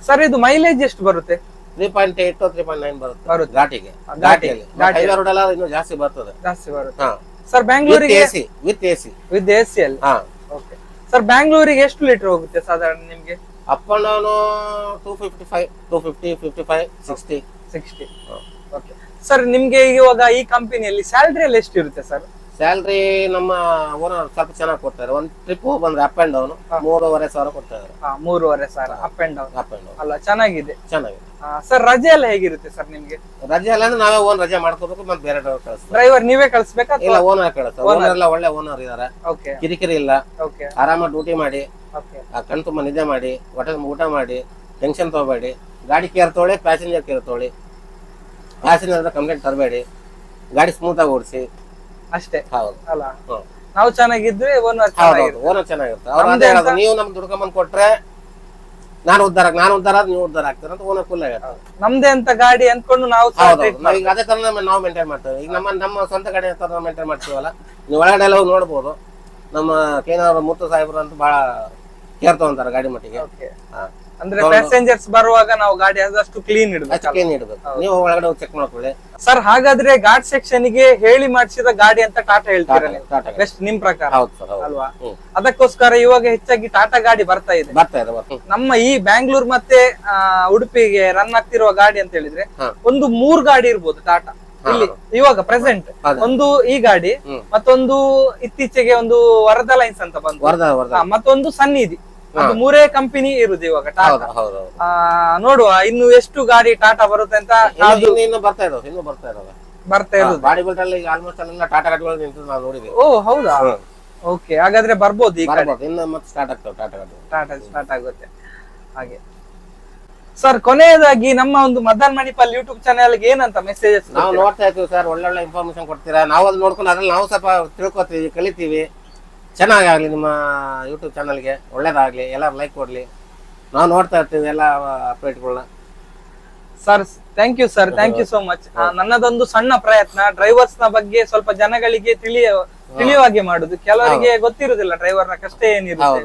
ಸರ್ ಇದು ಮೈಲೇಜ್ ಎಷ್ಟು ಬರುತ್ತೆ? Three point eight three point nine ಬರುತ್ತೆ. ಬರುತ್ತೆ. ಘಾಟಿಗೆ. ಘಾಟಿ. ಘಾಟಿಯಲ್ಲಿ. ಘಾಟಿ. ಹೈವೇ ರೋಡ್ ಎಲ್ಲ ಇನ್ನೂ ಜಾಸ್ತಿ ಬರ್ತದೆ. ಜಾಸ್ತಿ ಬರುತ್ತೆ. ಹಾ. Sir with AC A C with AC C with AC C ಅಲ್ಲಿ? ಹಾ. ಓಕೆ ಸರ್ ಬೆಂಗಳೂರಿಗೆ ಎಷ್ಟು ಲೀಟರ್ ಹೋಗುತ್ತೆ ಸಾಧಾರಣ ನಿಮ್ಗೆ? Up and down two fifty five two fifty fifty five sixty sixty okay sir ನಿಮ್ಗೆ ಇವಾಗ ಈ ಕಂಪನಿಯಲ್ಲಿ ಸ್ಯಾಲ್ರಿ ಎಲ್ಲ ಎಷ್ಟು ಇರುತ್ತೆ ಸರ್ ಸ್ಯಾಲ್ರಿ ನಮ್ಮ ಓನರ್ ಸ್ವಲ್ಪ ಚೆನ್ನಾಗಿ ಕೊಡ್ತಾರೆ. ಒಂದು ಟ್ರಿಪ್ ಬಂದ್ರೆ ಅಪ್ ಅಂಡ್ ಡೌನ್ ಮೂರುವರೆ ಸಾವಿರ ಕೊಡ್ತಾ ಇದ್ದಾರೆ ಮೂರುವರೆ ಸಾವಿರ up and down up and down ಅಲ್ಲ ಚೆನ್ನಾಗಿದೆ. ಚೆನ್ನಾಗಿದೆ. ಸರ್ ರಜೆ ಎಲ್ಲ ಹೇಗಿರುತ್ತೆ ಸರ್ ನಿಮ್ಗೆ? ರಜೆ ಎಲ್ಲ ನಾವೇ ಓನ್ ರಜೆ ಮಾಡ್ಕೋಬೇಕು ಮತ್ತೆ ಬೇರೆ ಡ್ರೈವರ್ ಕಳಿಸ್ತಾರೆ. ಡ್ರೈವರ್ ನೀವೇ ಕಳಿಸ್ಬೇಕಾ ಇಲ್ಲ ಓನರ್ ಕಳಿಸ್ತಾರೆ. ಓನರ್ ಎಲ್ಲ ಒಳ್ಳೆ ಓನರ್ ಇದಾರೆ ಓಕೆ ಕಿರಿಕಿರಿ ಇಲ್ಲ. ಓಕೆ ಆರಾಮಾಗಿ ಡ್ಯೂಟಿ ಮಾಡಿ. ಆ ಕಣ್ ತುಂಬ ನಿದ್ದೆ ಮಾಡಿ ಹೊಟ್ಟೆ ತುಂಬ ಊಟ ಮಾಡಿ ಟೆನ್ಷನ್ ತಗೋಬೇಡಿ. ಗಾಡಿ ಕೇರ್ ತೊಗೊಳ್ಳಿ ಪ್ಯಾಸೆಂಜರ್ ಕೇರ್ ತೊಗೊಳ್ಳಿ ಪ್ಯಾಸೆಂಜರ್ ಕಂಪ್ಲೇಂಟ್ ತರಬೇಡಿ. ಗಾಡಿ ಸ್ಮೂತ್ ಆಗಿ ಓಡಿಸಿ. ಅಷ್ಟೇ. ಹೌದು. ಅಲ್ಲ. ನಾವು ಚೆನ್ನಾಗಿದ್ರೆ ಓನರ್ ಓನರ್ ಚೆನ್ನಾಗಿರುತ್ತೆ. ಅವ್ರು ನಮ್ದೇ ಅದೇ ಹೇಳೋದು ಅಂತ- ನೀವು ನಮ್ಗೆ ದುಡ್ಕೊಂಬಂದು ಕೊಟ್ರೆ ನಾನು ಉದ್ದಾರ ನಾನು ಉದ್ದಾರ ನೀವು ಉದ್ದಾರ ಆಗ್ತಾರೆ ಅಂತ ಓನರ್ ಫುಲ್ ಆಗಿರ್ತಾರೆ ನಮ್ದೇ ಅಂತ ಗಾಡಿ ಅಂದ್ಕೊಂಡು ನಾವು ನಾವು ಈಗ ಅದೇ ತರ ನಾವು ಮೇಂಟೈನ್ ಮಾಡ್ತೇವೆ. ಈಗ ನಮ್ಮ ನಮ್ಮ ಸ್ವಂತ ಗಾಡಿ ತರ ಮೇಂಟೈನ್ ಮಾಡ್ತೀವಲ್ಲ. ನೀವು ಒಳಗಡೆ ಎಲ್ಲ ಹೋಗಿ ನೋಡ್ಬೋದು. ನಮ್ಮ ಕೇನವ್ರ ಮೂರ್ತ ಸಾಹೇಬ್ರು ಅಂತ ಬಹಳ ಕೇರ್ ತಗೊಂತಾರೆ ಗಾಡಿ ಮಟ್ಟಿಗೆ? ಹಾ. ಅಂದ್ರೆ ಪ್ಯಾಸೆಂಜರ್ಸ್ ಬರುವಾಗ ನಾವು ಗಾಡಿ ಆದಷ್ಟು ಕ್ಲೀನ್ ಅಷ್ಟು ಇಡ್ಬೇಕು. ಕ್ಲೀನ್ ಇಡಬೇಕು ನೀವು ಒಳಗಡೆ ಹೋಗಿ ಚೆಕ್ ಮಾಡ್ಕೊಳ್ಳಿ. ಸರ್ ಹಾಗಾದ್ರೆ ಘಾಟ್ ಸೆಕ್ಷನ್ಗೆ ಹೇಳಿ ಮಾಡಿಸಿದ ಗಾಡಿ ಅಂತ ಟಾಟಾ ಹೇಳ್ತೀರಾ ನೀವು? ಟಾಟಾ ಬೆಸ್ಟ್ ನಿಮ್ ಪ್ರಕಾರ. ಹೌದು ಸರ್ ಹೌದು. ಅಲ್ವಾ? ಹ್ಮ್. ಅದಕ್ಕೋಸ್ಕರ ಇವಾಗ ಹೆಚ್ಚಾಗಿ ಟಾಟಾ ಗಾಡಿ ಬರ್ತಾ ಇದೆ. ಬರ್ತಾ ಇದೆ ಬರ್ತಾ ಇದೆ. ನಮ್ಮ ಈ ಬ್ಯಾಂಗ್ಳೂರ್ ಮತ್ತೆ ಆ, ಉಡುಪಿಗೆ ರನ್ ಆಗ್ತಿರುವ ಗಾಡಿ ಅಂತ ಹೇಳಿದ್ರೆ ಹಾ. ಒಂದು ಮೂರ್ ಗಾಡಿ ಇರ್ಬೋದು ಟಾಟಾ. ಇಲ್ಲಿ ಇವಾಗ ಪ್ರೆಸೆಂಟ್ ಒಂದು ಈ ಗಾಡಿ ಮತ್ತೊಂದು ಇತ್ತೀಚೆಗೆ ಒಂದು ವರದ ಲೈನ್ಸ್ ಅಂತ ಬಂತು. ಮತ್ತೊಂದು ಸನ್ನಿಧಿ ಮೂರೇ ಕಂಪನಿ ಇರುದು ಇವಾಗ ಟಾಟಾ ನೋಡುವ ಇನ್ನು ಎಷ್ಟು ಗಾಡಿ ಟಾಟಾ ಬರುತ್ತೆ ಅಂತ ಇನ್ನು- ಬರ್ತಾ ಇರೋದು ಇನ್ನು ಬರ್ತಾ ಇರೋದು. ಬರ್ತಾ ಇರುದು. ಬಾಡಿ ಬಿಲ್ಡ್ ಅಲ್ಲಿ ಆಲ್ಮೋಸ್ಟ್ ಅಲ್ಲೆಲ್ಲ ಟಾಟಾ ಗಾಡಿಗಳು ನಿಂತು ನಾವು ಓ ಹೌದಾ? ಓಕೆ ಹಾಗಾದ್ರೆ ಬರ್ಬೋದು ಈಗ ಇನ್ನು ಮತ್ತೆ ಸ್ಟಾರ್ಟ್ ಆಗ್ತದೆ ಟಾಟಾ ಗಾಡಿ ಟಾಟಾ ಸ್ಟಾರ್ಟ್ ಆಗುತ್ತೆ. ಹಾಗೆ. ಸರ್ ಕೊನೆಯದಾಗಿ ನಮ್ಮ ಒಂದು ಮದನ್ ಮಣಿಪಾಲ್ ಯೂಟ್ಯೂಬ್ ಚಾನೆಲ್ಗೆ ಏನಂತ ಮೆಸೇಜಸ್ ನಾವು ನೋಡ್ತಾ ಇರ್ತೀವಿ ಸರ್ ಒಳ್ಳೊಳ್ಳೆ ಇನ್ಫಾರ್ಮೇಶನ್ ಕೊಡ್ತೀರಾ? ನಾವು ಅದು ನೋಡ್ಕೊಂಡು ಅದ್ರಲ್ಲಿ ನಾವು ಸ್ವಲ್ಪ ತಿಳ್ಕೊತೀವಿ ಕಲಿತೀವಿ. ಚೆನ್ನಾಗಿ ಆಗಲಿ ನಿಮ್ಮ ಯೂಟ್ಯೂಬ್ ಚಾನಲ್ಗೆ ಒಳ್ಳೇದಾಗ್ಲಿ ಎಲ್ಲರೂ ಲೈಕ್ ಕೊಡ್ಲಿ. ನಾವು ನೋಡ್ತಾ ಇರ್ತೀವಿ ಎಲ್ಲ ಅಪ್ಡೇಟ್ಗಳನ್ನ sir thank you sir thank you so much ನನ್ನದೊಂದು ಸಣ್ಣ ಪ್ರಯತ್ನ ಡ್ರೈವರ್ಸ್ನ ಬಗ್ಗೆ ಸ್ವಲ್ಪ ಜನಗಳಿಗೆ ತಿಳಿಯ ತಿಳಿಯುವಾಗೆ ಮಾಡುದು. ಕೆಲವರಿಗೆ ಗೊತ್ತಿರುದಿಲ್ಲ ಡ್ರೈವರ್ನ ಕಷ್ಟ ಏನಿರುತ್ತೆ.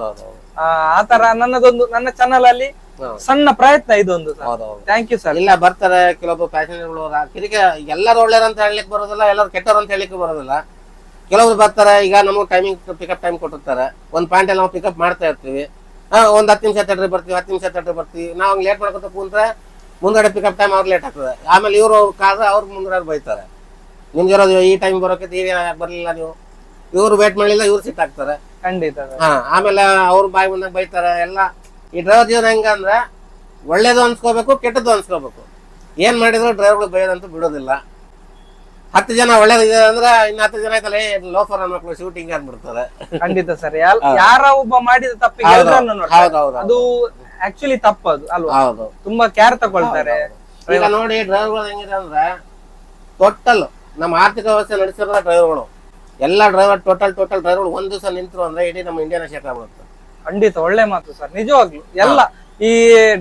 ಆ, ತರ ನನ್ನದೊಂದು ನನ್ನ ಚಾನಲ್ ಅಲ್ಲಿ ಸಣ್ಣ ಪ್ರಯತ್ನ ಇದೊಂದು ಥ್ಯಾಂಕ್ ಯು ಸರ್ ಇಲ್ಲ ಬರ್ತಾರೆ ಕೆಲವೊಬ್ಬ ಪ್ಯಾಸೆಂಜರ್ಗಳು ಕಿರಿಕೆ ಎಲ್ಲರೂ ಒಳ್ಳೆಯರು ಅಂತ ಹೇಳಲಿಕ್ಕೆ ಬರೋದಿಲ್ಲ ಎಲ್ಲರೂ ಕೆಟ್ಟರು ಅಂತ ಹೇಳಲಿಕ್ಕೆ ಬರೋದಿಲ್ಲ. ಕೆಲವರು ಬರ್ತಾರೆ ಈಗ ನಮಗೆ ಟೈಮಿಂಗ್ ಪಿಕಪ್ ಟೈಮ್ ಕೊಟ್ಟಿರ್ತಾರೆ. ಒಂದು ಪಾಯಿಂಟ್ ಅಲ್ಲಿ ನಾವು ಪಿಕಪ್ ಮಾಡ್ತಾ ಇರ್ತೀವಿ. ಒಂದು ಹತ್ತು ನಿಮಿಷ ತಡ್ರಿ ಬರ್ತೀವಿ ಹತ್ತು ನಿಮಿಷ ತಡ್ರಿ ಬರ್ತೀವಿ. ನಾವು ಹಂಗೆ ಲೇಟ್ ಮಾಡ್ಕೊತ ಕೂತ್ರೆ ಮುಂದ್ಗಡೆ ಪಿಕಪ್ ಟೈಮ್ ಅವ್ರು ಲೇಟ್ ಆಗ್ತದೆ. ಆಮೇಲೆ ಇವರು ಕಾದ್ರೆ ಅವ್ರು ಮುಂದ್ಗಡೆ ಬೈತಾರೆ. ನಿಮ್ಗೆ ಇರೋದು ಈ ಟೈಮ್ ಬರೋಕೆ ಈಗ ಬರಲಿಲ್ಲ ನೀವು? ಇವರು ವೇಟ್ ಮಾಡಲಿಲ್ಲ ಇವ್ರು ಸಿಟ್ ಆಗ್ತಾರೆ. ಖಂಡಿತ ಸರ್ ಹಾ ಆಮೇಲೆ ಅವ್ರ ಬಾಯಿ ಬಂದಾಗ ಬೈತಾರ ಎಲ್ಲ. ಈ ಡ್ರೈವರ್ ಜೀವನ ಹೆಂಗಂದ್ರೆ ಒಳ್ಳೇದು ಅನ್ಸ್ಕೋಬೇಕು ಕೆಟ್ಟದ್ದು ಅನ್ಸ್ಕೋಬೇಕು. ಏನ್ ಮಾಡಿದ್ರು ಡ್ರೈವರ್ಗಳು ಬೈಯೋದಂತೂ ಬಿಡೋದಿಲ್ಲ. ಹತ್ತು ಜನ ಒಳ್ಳೇದಿದೆ ಅಂದ್ರೆ ಇನ್ನು ಹತ್ತು ಜನ ಆಯ್ತಲ್ಲ ಲೋಫರ್ ಮಕ್ಕಳು ಶೂಟಿಂಗ್ ಅಂದ್ಬಿಡ್ತಾರೆ. ಖಂಡಿತ ಸರ್ ಯಾರ ಒಬ್ಬ ಮಾಡಿದ ತಪ್ಪಿಗೆ ಹೌದು, ಎಲ್ಲರನ್ನು ನೋಡ್ತಾರೆ. ಹೌದು, ಹೌದು, ಅದು ಆಕ್ಚುಲಿ ತಪ್ಪದು ಅಲ್ವಾ? ಹೌದು. ತುಂಬಾ ಕೇರ್ ತಗೊಳ್ತಾರೆ ಈಗ ನೋಡಿ ಡ್ರೈವರ್ಗಳು ಹೆಂಗಿದೆ ಅಂದ್ರೆ ಟೋಟಲ್ ನಮ್ಮ ಆರ್ಥಿಕ ವ್ಯವಸ್ಥೆ ನಡೆಸಿರೋ ಡ್ರೈವರ್ಗಳು. ಎಲ್ಲ ಡ್ರೈವರ್ ಟೋಟಲ್ ಟೋಟಲ್ ಡ್ರೈವರ್ ಒಂದು ದಿವಸ ನಿಂತರು ಅಂದ್ರೆ ಇಡೀ ನಮ್ಮ ಇಂಡಿಯಾನ ಶೇಕ್ ಆಗ್ಬಿಡುತ್ತೆ. ಖಂಡಿತ ಒಳ್ಳೆ ಮಾತು ಸರ್. ನಿಜವಾಗ್ಲು ಎಲ್ಲ ಈ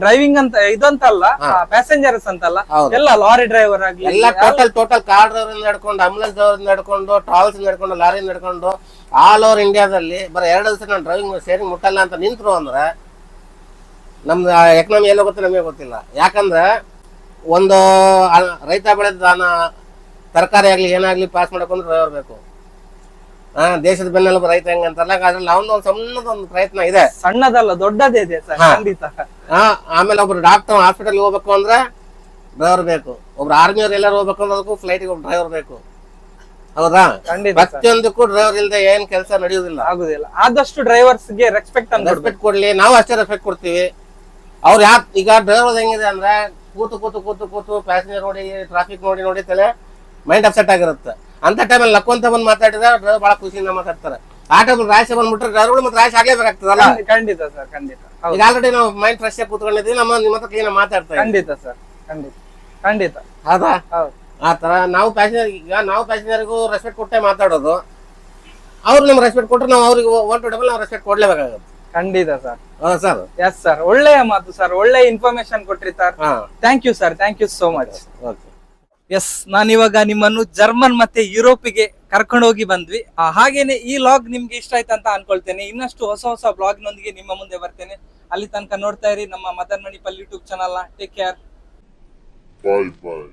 ಡ್ರೈವಿಂಗ್ ಅಂತ ಇದಂತಲ್ಲ ಪ್ಯಾಸೆಂಜರ್ಸ್ ಅಂತಲ್ಲ. ಎಲ್ಲ ಲಾರಿ ಡ್ರೈವರ್ ಆಗ್ಲಿ ಎಲ್ಲ ಟೋಟಲ್ ಟೋಟಲ್ ಕಾರ್ ಡ್ರೈವರ್ ನಡ್ಕೊಂಡು ಆಂಬುಲೆನ್ಸ್ ಡ್ರೈವರ್ ನಡ್ಕೊಂಡು ಟ್ರಾವೆಲ್ಸ್ ನಡ್ಕೊಂಡು ಲಾರಿ ನಡ್ಕೊಂಡು ಆಲ್ ಓವರ್ ಇಂಡಿಯಾದಲ್ಲಿ ಬರೀ ಎರಡು ದಿವಸ ನಾನು ಡ್ರೈವಿಂಗ್ ಸೇರಿ ಮುಟ್ಟಲ್ಲ ಅಂತ ನಿಂತರು ಅಂದ್ರೆ ನಮ್ದು ಎಕನಾಮಿ ಎಲ್ಲ ಗೊತ್ತಿಲ್ಲ ನಮಗೆ ಗೊತ್ತಿಲ್ಲ. ಯಾಕಂದ್ರೆ ಒಂದು ರೈತ ಬೆಳೆದ ತರಕಾರಿ ಆಗಲಿ ಏನಾಗ್ಲಿ ಪಾಸ್ ಮಾಡ್ಕೊಂಡು ಡ್ರೈವರ್ ಬೇಕು. ಹಾ ದೇಶದ ಬೆನ್ನೆಲುಬು ರೈತ ಹೆಂಗ ಅಂತಾರಲ್ಲ ಅದ್ರಲ್ಲಿ ಅವನ ಒಂದು ಸಣ್ಣದೊಂದು ಪ್ರಯತ್ನ ಇದೆ. ಸಣ್ಣದಲ್ಲ ದೊಡ್ಡದೇ ಇದೆ ಸರ್ ಖಂಡಿತ. ಹಾ ಆಮೇಲೆ ಒಬ್ರು ಡಾಕ್ಟರ್ ಹಾಸ್ಪಿಟಲ್ ಹೋಗ್ಬೇಕು ಅಂದ್ರೆ ಡ್ರೈವರ್ ಬೇಕು. ಒಬ್ರು ಆರ್ಮಿಯವ್ರು ಎಲ್ಲರೂ ಹೋಗ್ಬೇಕು ಅನ್ನೋದಕ್ಕೂ ಫ್ಲೈಟ್ ಫ್ಲೈಟ್ಗೆ ಒಬ್ಬ ಡ್ರೈವರ್ ಬೇಕು. ಹೌದಾ? ಖಂಡಿತ ಸರ್. ಪ್ರತಿಯೊಂದಕ್ಕೂ ಡ್ರೈವರ್ ಇಲ್ಲದೆ ಏನ್ ಕೆಲಸ ನಡೆಯುವುದಿಲ್ಲ ಆಗುದಿಲ್ಲ. ಆದಷ್ಟು ಡ್ರೈವರ್ಸ್ಗೆ ರೆಸ್ಪೆಕ್ಟ್ ಅನ್ನು ಕೊಡ್ಬೇಕು. ರೆಸ್ಪೆಕ್ಟ್ ಕೊಡ್ಲಿ ನಾವು ಅಷ್ಟೇ ರೆಸ್ಪೆಕ್ಟ್ ಕೊಡ್ತೀವಿ. ಅವ್ರು ಯಾ ಈಗ ಡ್ರೈವರ್ ಹೆಂಗಿದೆ ಅಂದ್ರೆ ಕೂತು ಕೂತು ಕೂತು ಕೂತು ಪ್ಯಾಸೆಂಜರ್ ನೋಡಿ ಟ್ರಾಫಿಕ್ ನೋಡಿ ನೋಡಿ ತಲೆ ಮೈಂಡ್ ಅಪ್ಸೆಟ್ ಆಗಿರುತ್ತೆ. ಅಂತ ಟೈಮಲ್ಲಿ ಲಕ್ಕೊಂತ ಬಂದು ಮಾತಾಡಿದ್ರೆ ಡ್ರೈವರ್ ಬಹಳ ಖುಷಿಯಿಂದ ಮಾತಾಡ್ತಾರೆ. ಆ ಟೈಮಲ್ಲಿ ರಾಶಿ ಬಂದ್ಬಿಟ್ರೆ ಡ್ರೈವರ್ಗಳು ಮತ್ತೆ ರಾಶಿ ಆಗ್ಲೇಬೇಕಾಗ್ತದಲ್ಲ ಖಂಡಿತ ಸರ್ ಖಂಡಿತ. ಈಗ ಆಲ್ರೆಡಿ ನಾವು ಮೈಂಡ್ ಫ್ರೆಶ್ ಆಗಿ ಕೂತ್ಕೊಂಡಿದ್ದೀವಿ ನಮ್ಮ ನಿಮ್ಮ ಹತ್ರ ಕ್ಲೀನ್ ಮಾತಾಡ್ತಾ ಖಂಡಿತ ಸರ್ ಖಂಡಿತ. ಖಂಡಿತ. ಹೌದಾ? ಹೌದು. ಆ ತರ ನಾವು ಪ್ಯಾಸೆಂಜರ್ ಈಗ ನಾವು ಪ್ಯಾಸೆಂಜರ್ಗೂ ರೆಸ್ಪೆಕ್ಟ್ ಕೊಟ್ಟೆ ಮಾತಾಡೋದು. ಅವ್ರು ನಮ್ಗೆ ರೆಸ್ಪೆಕ್ಟ್ ಕೊಟ್ಟರೆ ನಾವು ಅವ್ರಿಗೆ ಒನ್ ಟು ಡಬಲ್ ನಾವು ರೆಸ್ಪೆಕ್ಟ್ ಕೊಡ್ಲೇಬೇಕಾಗುತ್ತೆ. ಖಂಡಿತ ಸರ್. ಸರ್? ಎಸ್ ಸರ್ ಒಳ್ಳೆಯ ಮಾತು ಸರ್ ಒಳ್ಳೆ ಇನ್ಫಾರ್ಮೇಶನ್ ಕೊಟ್ರಿ sir. Thank you sir thank you so much okay yes ನಾನಿವಾಗ ನಿಮ್ಮನ್ನು ಜರ್ಮನ್ ಮತ್ತೆ ಯುರೋಪಿಗೆ ಕರ್ಕೊಂಡು ಹೋಗಿ ಬಂದ್ವಿ. ಹಾಗೇನೆ ಈ ಲಾಗ್ ನಿಮ್ಗೆ ಇಷ್ಟ ಆಯ್ತು ಅಂತ ಅನ್ಕೊಳ್ತೇನೆ. ಇನ್ನಷ್ಟು ಹೊಸ ಹೊಸ ಬ್ಲಾಗ್ ನೊಂದಿಗೆ ನಿಮ್ಮ ಮುಂದೆ ಬರ್ತೇನೆ. ಅಲ್ಲಿ ತನಕ ನೋಡ್ತಾ ಇರಿ ನಮ್ಮ Madan Manipal YouTube channel take care bye bye.